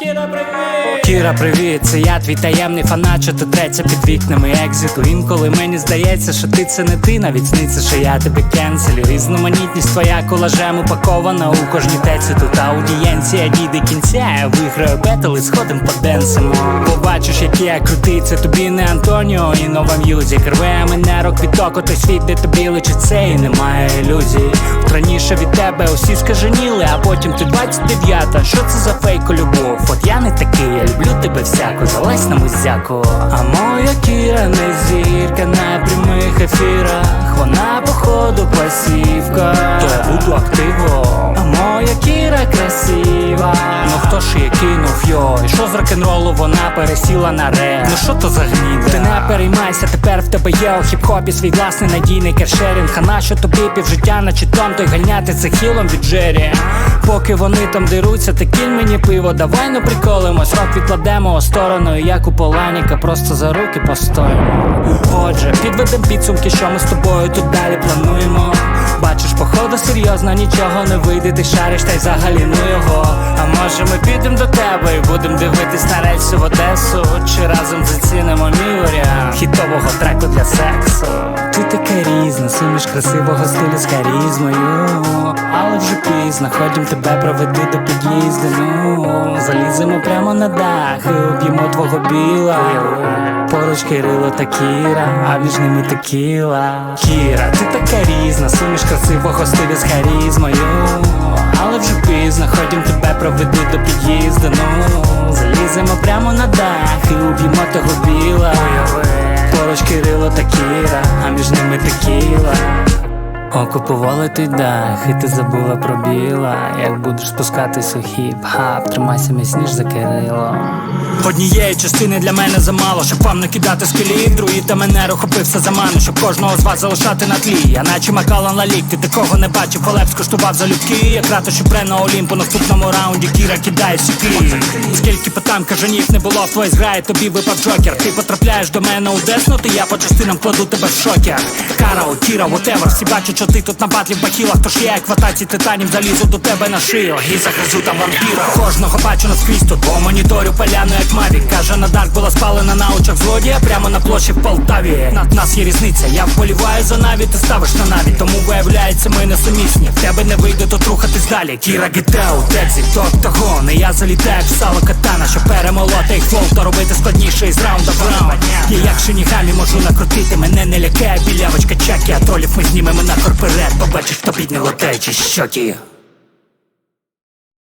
Кіра, привіт! Кіра, привіт, це я твій таємний фанат, що ти треться під вікнами екзиту. Інколи мені здається, що ти це не ти, навіть сниться, що я тебе кенселю. Різноманітність твоя колажем упакована у кожній теці тут аудієнція дійде кінця. Я виграю бетл і сходим поденсимо. Побачиш, який я крутий, це тобі не Антоніо і нова м'юзик. Рве мене рок відтоку, той світ, де тобі личить це і немає ілюзій. Раніше від тебе усі скаженіли, а потім ти 29-та. Що це за фейко любов? От я не такий, я люблю тебе всяку, залазь на музяку. А моя кіра не зірка на прямих ефірах. Вона походу пасівка, то я буду активом. А моя кіра красива. Ну хто ж її кинув? І що з рок-н-ролу вона пересіла на реп? Ну що то за гніда? Ти не переймайся, тепер в тебе є у хіп-хопі свій власний надійний кершерінг. А на що тобі півжиття, наче том, той ганяти це хілом від Джері. Поки вони там деруться, ти кинь мені пиво, давай ну приколимось, рок відкладемо у сторону, як у Поланіка, просто за руки постоїмо. Отже, підведем підсумки, що ми з тобою тут далі плануємо. Бачиш, походу серйозно нічого не вийде, ти шариш та й взагалі ну його. А може ми підемо до тебе і будемо дивитись на рельси в Одесу, чи разом зацінимо мій хітового треку для сексу. Ти така різна, суміш красивого стилю з харізмою, але вже пізно, ходім тебе проведи до під'їзду. Ну заліземо прямо на дах і об'ємо твого біла. Поруч Кирило та Кіра, а між ними текіла Кіра, ти така різна, суміш красивого стилю з харізмою. Але вже пізно, ходім тебе проведу до під'їзду. Ну заліземо прямо на дах і уб'ємо того біла. Поруч Кирило та Кіра, а між ними текіла. Окупували той дах, і ти забула про біла. Як будеш спускатись у хіп-хап, тримайся міцніш за Кирило. Однієї частини для мене замало, щоб вам накидати скелі. Другий та мене рухопився за ману, щоб кожного з вас залишати на тлі. Я наче Макалан Лалік, ти такого не бачив, Олеп скуштував залюбки. Як рато, що пре на Олімпу наступному раунді Кіра кидає сіки. Скільки питань кажанів не було в твоїй зграї, тобі випав джокер. Ти потрапляєш до мене у Десну, ти я по частинам кладу тебе в шокер. Карао, Кіра, whatever, всі бачать, що ти тут на батлі в бахілах, тож я як в атаці титанів залізу до тебе на шию і захожу там вампіра. Кожного бачу наскрізь тут по моніторю поляну, як Мавік. Каже, на дарк була спалена на очах злодія прямо на площі в Полтаві. Над нас є різниця, я вболіваю за наві, ти ставиш на наві, тому виявляється, ми несумісні. В тебе не вийде тут рухатись далі. Кіра гітеу, текзі, то октагон І я залітаю в сало катана, щоб перемолоти їх флоу та робити складніше із раунда в раунд. Я як шинігамі можу накрутити, мене не лякає білявочка чакі, а тролів ми знімемо на корпорет. Побачиш, хто підняло течі щоки.